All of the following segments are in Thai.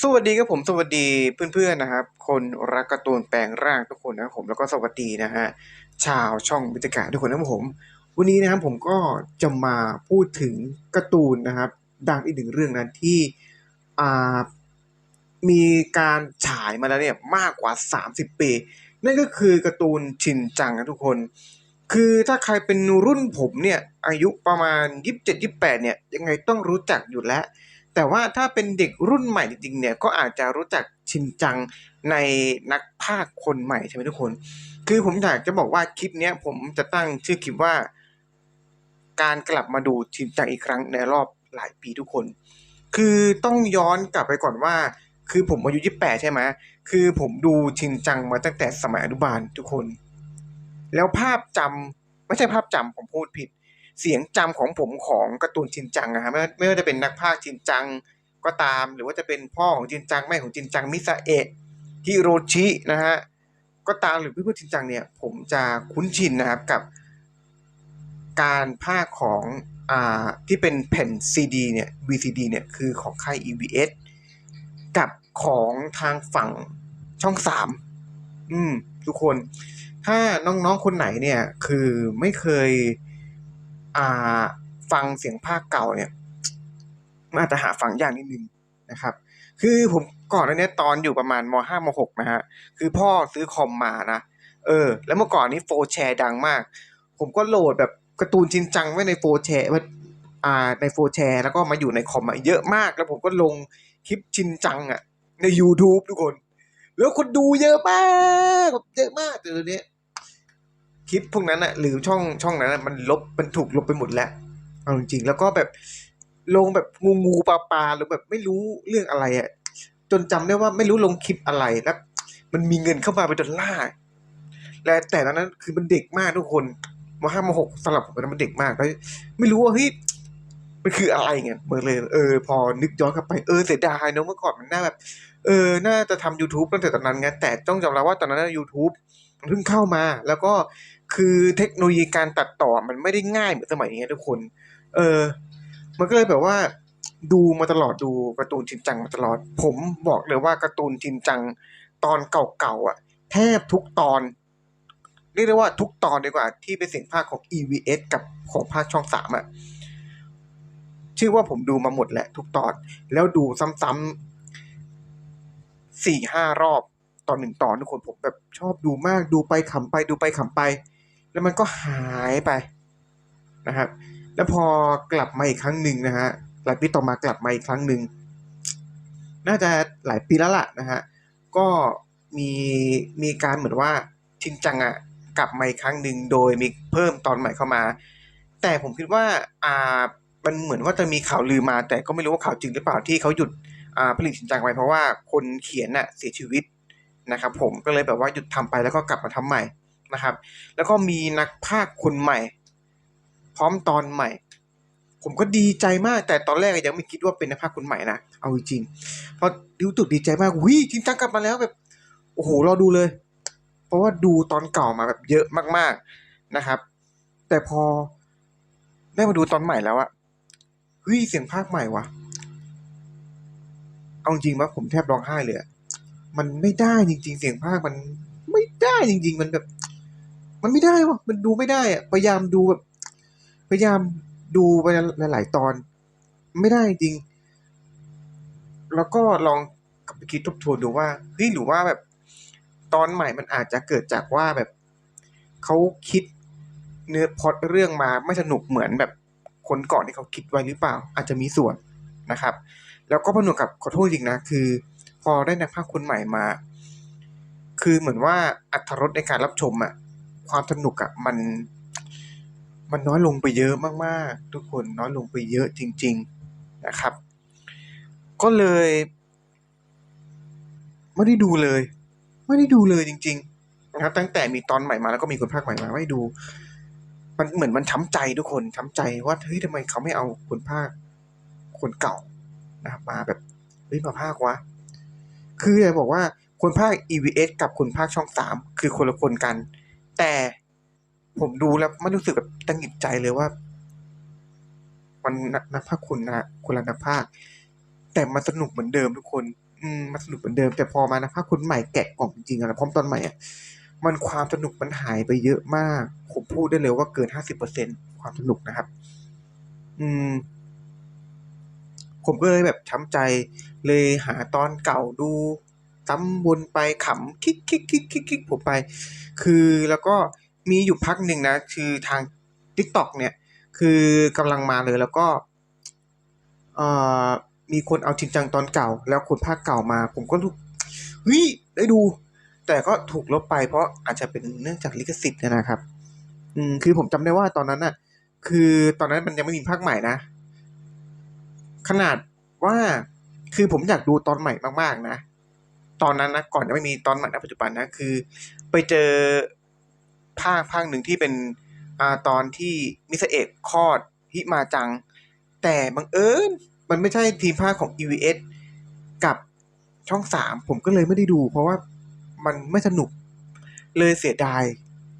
สวัสดีครับผมสวัสดีเพื่อนๆนะครับ คนรักการ์ตูนแปลงร่างทุกคนนะครับผมแล้วก็สวัสดีนะฮะชาวช่องบรรยากาศทุกคนนะครับผม วันนี้นะครับผมก็จะมาพูดถึงการ์ตูนนะครับ ดังอีกหนึ่งเรื่องนั้นที่อ่ามีการฉายมาแล้วเนี่ยมากกว่า 30 ปี นั่นก็คือการ์ตูนชินจังนะทุกคน คือถ้าใครเป็นรุ่นผมเนี่ยอายุประมาณ 27-28เนี่ยยังไงต้องรู้จักอยู่แล้ว แต่ว่าถ้าเป็นเด็กรุ่นใหม่จริงๆเนี่ยก็อาจจะรู้จักชินจังในนักพากย์คนใหม่ใช่ไหมทุกคน คือผมอยากจะบอกว่าคลิปนี้ผมจะตั้งชื่อคลิปว่า การกลับมาดูชินจังอีกครั้งในรอบหลายปีทุกคน คือต้องย้อนกลับไปก่อนว่า คือผมอายุ28ใช่ไหมคือผมดูชินจังมาตั้งแต่สมัยอนุบาลทุกคน แล้วภาพจำไม่ใช่ภาพจำผมพูดผิด เสียงจำของผมของการ์ตูนชินจังนะฮะไม่ไม่ว่าจะเป็นนักพากย์ชินจังก็ตาม หรือว่าจะเป็นพ่อของชินจังแม่ของชินจังมิซาเอะฮิโรชินะฮะก็ตามหรือพื่อนๆชินจังเนี่ยผมจะคุ้นชินนะครับกับ การพากย์ของอ่าที่เป็นแผ่นซีดีเนี่ย VCD เนี่ยคือของค่าย EVS กับของทางฝั่งช่องสามอืม ทุกคน ถ้าน้องๆคนไหนเนี่ย คือไม่เคย ฟังเสียงภาคเก่าเนี่ยมันอาจจะหาฟังยากนิดนึงนะครับ คือผมก่อนนี้ตอนอยู่ประมาณมห้ามหกนะฮะ คือพ่อซื้อคอมมานะ เออ แล้วเมื่อก่อนนี้โฟแชร์ดังมาก ผมก็โหลดแบบการ์ตูนชินจังไว้ในโฟแชร์ว้อ่าในโฟแชร์แล้วก็มาอยู่ในคอมอเยอะมาก แล้วผมก็ลงคลิปชินจังอะใน YouTube ทุกคน แล้วคนดูเยอะมากเยอะมากแต่เดี๋ยวนี้ คลิปพวกนั้นอะหรือช่องช่องนั้นอะมันลบมันถูกลบไปหมดแล้วเอาจริงๆแล้วก็แบบลงแบบงูงูปลาปลาหรือแบบไม่รู้เรื่องอะไรอะจนจำได้ว่าไม่รู้ลงคลิปอะไรแล้วมันมีเงินเข้ามาเป็นดอลลาร์และแต่ตอนนั้นคือมันเด็กมากทุกคนมห้ามหกสำหรับผมมันเด็กมากแล้วไม่รู้ว่าเฮ้ยมันคืออะไรเงี้ยเมื่อเลยเออพอนึกย้อนกลับไปเออเสียดายเนอะเมื่อก่อนมันน่าแบบ เออ น่าจะทำ YouTube ตั้งแต่ตอนนั้นไงแต่ต้องยอมรับว่าตอนนั้น YouTube เพิ่งเข้ามา แล้วก็คือเทคโนโลยีการตัดต่อมันไม่ได้ง่ายเหมือนสมัยนี้ทุกคน เออ มันก็เลยแบบว่า ดูมาตลอดดูการ์ตูนชินจังมาตลอด ผมบอกเลยว่าการ์ตูนชินจังตอนเก่าๆอะ แทบทุกตอนเรียกได้ว่าทุกตอนดีกว่า ที่เป็นเสียงภาคของ EVS กับของภาคช่องสามอะชื่อว่าผมดูมาหมดแหละทุกตอน แล้วดูซ้ำๆสี่ห้ารอบ ตอนหนึ่งตอนทุกคนผมแบบชอบดูมากดูไปขำไปดูไปขำไป แล้วมันก็หายไปนะครับ แล้วพอกลับมาอีกครั้งหนึ่งนะฮะหลายปีต่อมากลับมาอีกครั้งหนึ่งน่าจะหลายปีแล้วล่ะนะฮะก็มีมีการเหมือนว่าชินจังอะกลับมาอีกครั้งหนึ่งโดยมีเพิ่มตอนใหม่เข้ามา แต่ผมคิดว่าอ่ามันเหมือนว่าจะมีข่าวลือมา แต่ก็ไม่รู้ว่าข่าวจริงหรือเปล่าที่เขาหยุดอ่าผลิตชินจังไปเพราะว่าคนเขียนน่ะเสียชีวิต นะครับผมก็เลยแบบว่าหยุดทำไปแล้วก็กลับมาทำใหม่นะครับ แล้วก็มีนักพากย์คนใหม่ พร้อมตอนใหม่ ผมก็ดีใจมากแต่ตอนแรกยังไม่คิดว่าเป็นนักพากย์คนใหม่นะเอาจริงเพราะดิวตุดดีใจมากวิจริงจังกลับมาแล้วแบบโอ้โหรอดูเลย เพราะว่าดูตอนเก่ามาแบบเยอะมากๆนะครับ แต่พอได้มาดูตอนใหม่แล้วอะเฮ้ยเสียงภาคใหม่วะเอาจริงว่าผมแทบร้องไห้เลยอะ มันไม่ได้จริง ๆ เสียงภาคมันไม่ได้จริง ๆ มันแบบ มันไม่ได้วะมันดูไม่ได้อะพยายามดูแบบ พยายามดูไปหลาย ๆ ตอน ไม่ได้จริง แล้วก็ลองกลับไปคิดทบทวนดูว่าเฮ้ยหรือว่าแบบ ตอนใหม่มันอาจจะเกิดจากว่าแบบเขาคิดเนื้อพอตเรื่องมาไม่สนุกเหมือนแบบคนก่อนที่เขาคิดไว้หรือเปล่า อาจจะมีส่วนนะครับ แล้วก็ผนวกกับขอโทษจริงนะคือ พอได้นักพากย์คนใหม่มา คือเหมือนว่าอัตรสในการรับชมอะความสนุกอะมัน มันน้อยลงไปเยอะมากๆ ทุกคนน้อยลงไปเยอะจริง ๆนะครับ ก็เลยไม่ได้ดูเลย ไม่ได้ดูเลยจริง ๆ นะครับ ตั้งแต่มีตอนใหม่มาแล้วก็มีคนภาคใหม่มาไม่ดู มันเหมือนมันช้ำใจทุกคนช้ำใจว่าเฮ้ยทำไมเขาไม่เอาคนภาคคนเก่านะครับมาแบบเฮ้ยมาภาควะ คืออยากบอกว่าคนภาค EVS กับคนภาคช่องสามคือคนละคนกัน แต่ผมดูแล้วไม่รู้สึกแบบตั้งหิดใจเลยว่า มันนักภาคคุณนะคนละนักภาค แต่มันสนุกเหมือนเดิมทุกคน อืมมันสนุกเหมือนเดิม แต่พอมานะภาคคนใหม่แกะกล่องจริงๆอะนะพร้อมตอนใหม่อะมันความสนุกมันหายไปเยอะมาก ผมพูดได้เลยว่าเกินห้าสิบเปอร์เซ็นความสนุกนะครับ อืม ผมก็เลยแบบช้ำใจเลยหาตอนเก่าดูซ้ำวนไปขำคิกคิกคิกคิกคิกผมไป คือแล้วก็มีอยู่พักหนึ่งนะ คือทาง t ิ k t o k เนี่ย คือกำลังมาเลยแล้วก็เอ่อมีคนเอาจริงจังตอนเก่า แล้วคนภาคเก่ามา ผมก็รู้เฮ้ยได้ดู แต่ก็ถูกลบไปเพราะอาจจะเป็นเนื่องจากลิขสิทธิ์นยนะครับ อืมคือผมจำได้ว่าตอนนั้นน่ะ คือตอนนั้นมันยังไม่มีภาคใหม่นะ ขนาดว่าคือผมอยากดูตอนใหม่มากๆนะ ตอนนั้นนะก่อนจะไม่มีตอนใหม่ณปัจจุบันนะคือ ไปเจอภาคภาคหนึ่งที่เป็นอ่าตอนที่มิสเอกคลอดฮิมาจัง แต่บังเอิญมันไม่ใช่ทีมภาคของ EVS กับช่องสามผมก็เลยไม่ได้ดู เพราะว่ามันไม่สนุกเลยเสียดาย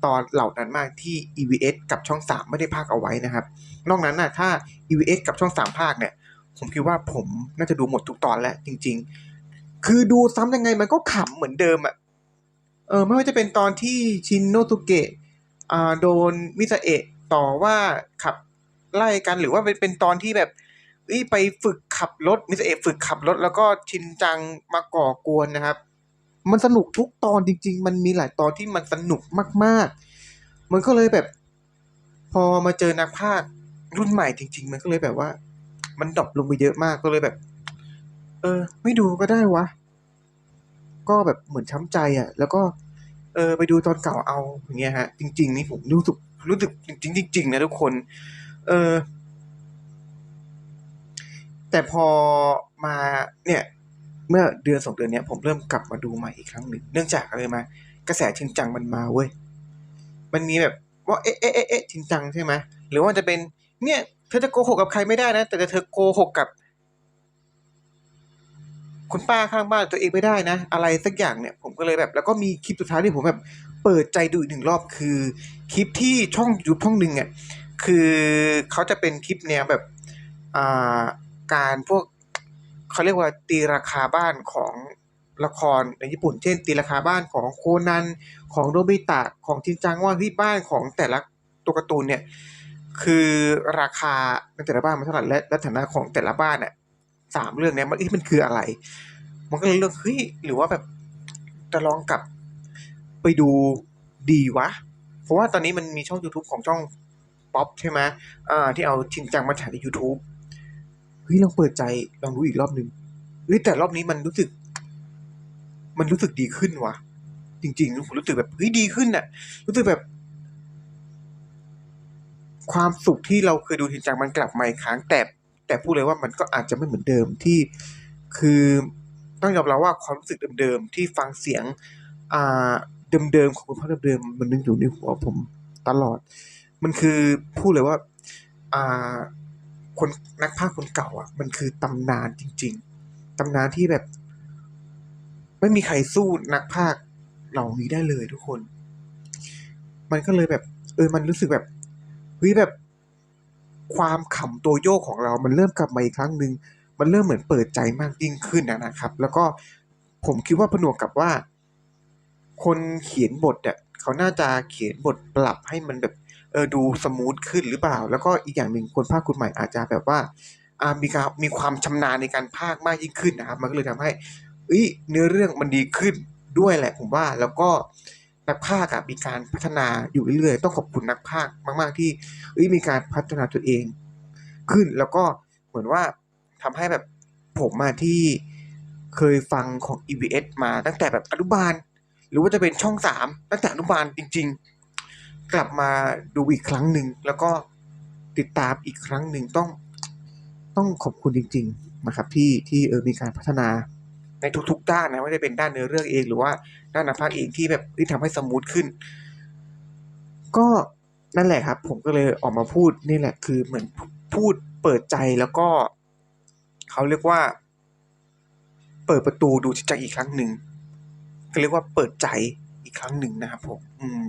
ตอนเหล่านั้นมากที่ EVS กับช่องสามไม่ได้ภาคเอาไว้นะครับ นอกนั้นน่ะถ้า EVS กับช่องสามภาคเนี่ย ผมคิดว่าผมน่าจะดูหมดทุกตอนแล้วจริง ๆ คือดูซ้ำยังไงมันก็ขำเหมือนเดิมอะเออไม่ว่าจะเป็นตอนที่ชินโนสุเกะอ่าโดนมิซาเอะต่อว่าขับไล่กันหรือว่าเป็นเป็นตอนที่แบบอ้ยไปฝึกขับรถมิซาเอะฝึกขับรถแล้วก็ชินจังมาก่อกวนนะครับ มันสนุกทุกตอนจริง ๆ มันมีหลายตอนที่มันสนุกมาก ๆ มันก็เลยแบบ พอมาเจอนักพากย์รุ่นใหม่จริง ๆ มันก็เลยแบบว่า มันดรอปลงไปเยอะมากก็เลยแบบ เออ ไม่ดูก็ได้วะ ก็แบบเหมือนช้ำใจอะ่ะ แล้วก็ เออ ไปดูตอนเก่าเอาอย่างเงี้ยฮะ จริง ๆ นี่ผมรู้สึกรู้สึกจริงจริงๆนะทุกคน เออ แต่พอมาเนี่ย เมื่อเดือนสองเดือนเนี้ยผมเริ่มกลับมาดูใหม่อีกครั้งหนึ่งเนื่องจากอะไรมากระแสชินจังมันมาเว้ย มันมีแบบว่าเอ๊ะเอ๊ะเอ๊ะเอ๊ะชินจังใช่ไหมหรือว่าจะเป็น เนี่ยเธอจะโกหกกับใครไม่ได้นะ แต่เธอโกหกกับ คุณป้าข้างบ้านตัวเองไม่ได้นะ อะไรสักอย่างเนี่ยผมก็เลยแบบ แล้วก็มีคลิปสุดท้ายที่ผมแบบ เปิดใจดูอีกหนึ่งรอบคือ คลิปที่ช่องยูทูบช่องหนึ่งอะคือเขาจะเป็นคลิปแนวแบบอ่าการพวกเขาเรียกว่าตีราคาบ้านของละครในญี่ปุ่น เช่น ตีราคาบ้านของโคนันของโดบิตะของจินจังว่าที่บ้านของแต่ละตัวการ์ตูนเนี่ย คือราคาในแต่ละบ้านมันเท่าไหร่และและฐานะของแต่ละบ้านเนี่ยสามเรื่องเนี้ยมันเอ๊ะมันคืออะไร มันก็เลยเลือกเฮ้ยหรือว่าแบบจะลองกลับไปดูดีวะ เพราะว่าตอนนี้มันมีช่อง YouTube ของช่องป๊อปใช่ไหมอ่า ที่เอาชินจังมาฉายใน YouTube เฮ้ยลองเปิดใจลองดูอีกรอบหนึ่งเฮ้ยแต่รอบนี้มันรู้สึก มันรู้สึกดีขึ้นว่ะ จริงๆผมรู้สึกแบบเฮ้ยดีขึ้นน่ะ รู้สึกแบบ ความสุขที่เราเคยดูชินจังมันกลับมาอีกครั้งแต่แต่พูดเลยว่ามันก็อาจจะไม่เหมือนเดิมที่คือต้องยอมรับว่าความรู้สึกเดิมๆที่ฟังเสียงอ่าเดิมๆของคุณพ่อเดิมๆมันนึกอยู่ในหัวผมตลอด มันคือพูดเลยว่าอ่าคนนักพากย์คนเก่าอะ มันคือตำนานจริง ๆตำนานที่แบบ ไม่มีใครสู้นักพากเหล่านี้ได้เลยทุกคน มันก็เลยแบบ เออมันรู้สึกแบบ ฮ้ยแบบความขำตัวโยกของเรามันเริ่มกลับมาอีกครั้งหนึ่งมันเริ่มเหมือนเปิดใจมากยิ่งขึ้นนะครับ แล้วก็ผมคิดว่าผนวกกับว่า คนเขียนบทอะเขาน่าจะเขียนบทปรับให้มันแบบเออดูสมูทขึ้นหรือเปล่า แล้วก็อีกอย่างหนึ่งคนภาคคนใหม่อาจจะแบบว่าอ่ามีการมีความชำนาญในการพากย์มากยิ่งขึ้นนะครับ มันก็เลยทำให้เอ้ยเนื้อเรื่องมันดีขึ้นด้วยแหละผมว่าแล้วก็ นักพากย์อะมีการพัฒนาอยู่เรื่อยๆ ต้องขอบคุณนักพากมาก ๆ ที่เอ้ยมีการพัฒนาตัวเอง ขึ้นแล้วก็เหมือนว่าทำให้แบบผมมาที่เคยฟังของ EVS มาตั้งแต่แบบอนุบาล หรือว่าจะเป็นช่องสามตั้งแต่อนุบาลจริง ๆ กลับมาดูอีกครั้งหนึ่งแล้วก็ติดตามอีกครั้งหนึ่งต้องต้องขอบคุณจริง ๆ นะครับที่ที่เออมีการพัฒนา ในทุกๆด้านนะไม่ว่าจะเป็นด้านเนื้อเรื่องเองหรือว่าด้านนักพากย์เองที่แบบที่ทำให้สมูทขึ้น ก็นั่นแหละครับ ผมก็เลยออกมาพูดนี่แหละคือเหมือนพูดเปิดใจแล้วก็เขาเรียกว่า เปิดประตูดูจิตใจอีกครั้งหนึ่งก็เรียกว่าเปิดใจอีกครั้งหนึ่งนะครับผมอืม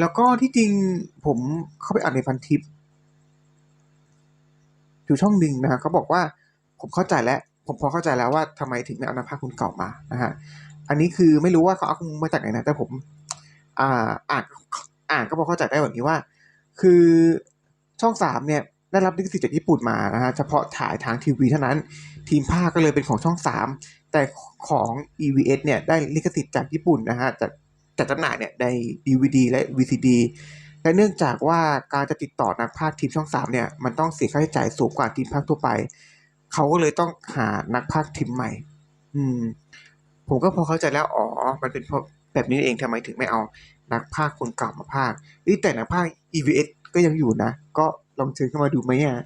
แล้วก็ที่จริงผมเข้าไปอ่านในพันทิปอยู่ช่องหนึ่งนะเขาบอกว่าผมเข้าใจแล้ว ผมพอเข้าใจแล้วว่าทำไมถึงไม่เอานักพากย์คนเก่ามานะฮะอันนี้คือไม่รู้ว่าเขาเอามาจากไหนนะแต่ผมอ่าอ่านอ่านก็พอเข้าใจได้แบบนี้ว่า คือช่องสามเนี่ยได้รับลิขสิทธิ์จากญี่ปุ่นมานะฮะเฉพาะถ่ายทางทีวีเท่านั้น ทีมภาคก็เลยเป็นของช่องสามแต่ของ EVS เนี่ยได้ลิขสิทธิ์จากญี่ปุ่นนะฮะจัดจัดจำหน่ายเนี่ยใน DVD และ VCD และเนื่องจากว่าการจะติดต่อนักพากย์ทีมช่องสามเนี่ยมันต้องเสียค่าใช้จ่ายสูงกว่าทีมภาคทั่วไป เขาก็เลยต้องหานักพากย์ทีมใหม่ อืม ผมก็พอเข้าใจแล้วอ๋อ มันเป็นเพราะแบบนี้เองทำไมถึงไม่เอานักพากย์คนเก่ามาพากย์เอ้ยแต่นักพากย์ EVS ก็ยังอยู่นะ ก็ลองเชิญเข้ามาดูไหมอะ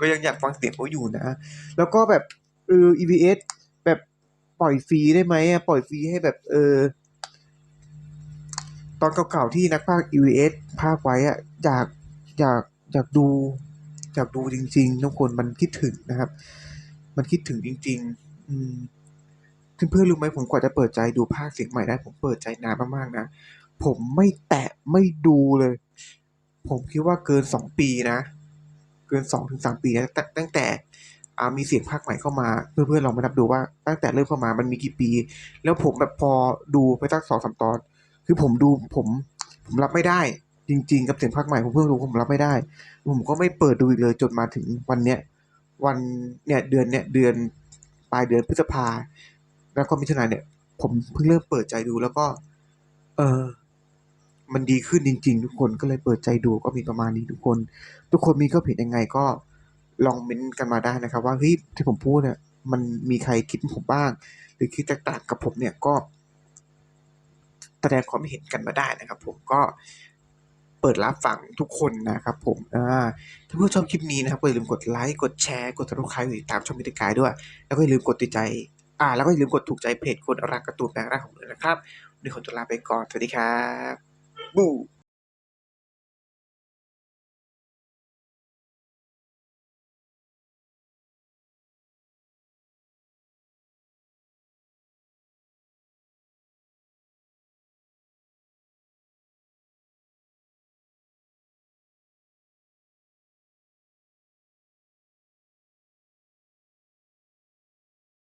ก็ยังอยากฟังเสียงเขาอยู่นะ แล้วก็แบบเออ EVS แบบปล่อยฟรีได้ไหมอะ ปล่อยฟรีให้แบบ เออ ตอนเก่าๆที่นักพากย์ EVS พากไว้อะอยากอยากอยากดู อยากดูจริง ๆ ทุกคนมันคิดถึงนะครับ มันคิดถึงจริง ๆ อืมเพื่อนๆรู้ไหมผมกว่าจะเปิดใจดูภาคเสียงใหม่ได้ ผมเปิดใจนานมากๆนะผมไม่แตะไม่ดูเลย ผมคิดว่าเกินสองปีนะ เกินสองถึงสามปีนะตั้งตั้งแต่ามีเสียงภาคใหม่เข้ามาเพื่อนๆลองมานับดูว่าตั้งแต่เริ่มเข้ามามันมีกี่ปี แล้วผมแบบพอดูไปสักสองสามตอน คือผมดูผม ผมรับไม่ได้ จริง ๆ กับเสียงภาคใหม่ผมเพิ่งรู้ผมรับไม่ได้ ผมก็ไม่เปิดดูอีกเลยจนมาถึงวันเนี้ยวันเนี่ยเดือนเนี่ยเดือนปลายเดือนพฤษภาแล้วก็มิถุนายนเนี่ย ผมเพิ่งเริ่มเปิดใจดูแล้วก็ เออมันดีขึ้นจริง ๆ ทุกคนก็เลยเปิดใจดูก็มีประมาณนี้ทุกคน ทุกคนมีก็เห็นยังไงก็ลองเม้นกันมาได้นะครับ ว่าเฮ้ยที่ผมพูดเนี่ยมันมีใครคิดเหมือนผมบ้าง หรือคิดแตกต่างกับผมเนี่ยก็แสดงความเห็นกันมาได้นะครับ ผมก็ เปิดรับฟังทุกคนนะครับผมถ้าเพื่อนชอบคลิปนี้นะครับก็อย่าลืมกดไลค์กดแชร์กดติดตามติดตามช่องมิตรกายด้วย แล้วก็อย่าลืมกดติดใจอ่าแล้วก็อย่าลืมกดถูกใจเพจคนรักการ์ตูนแปลงร่างของผมด้วยนะครับวันนี้ขอตัวลาไปก่อนสวัสดีครับบู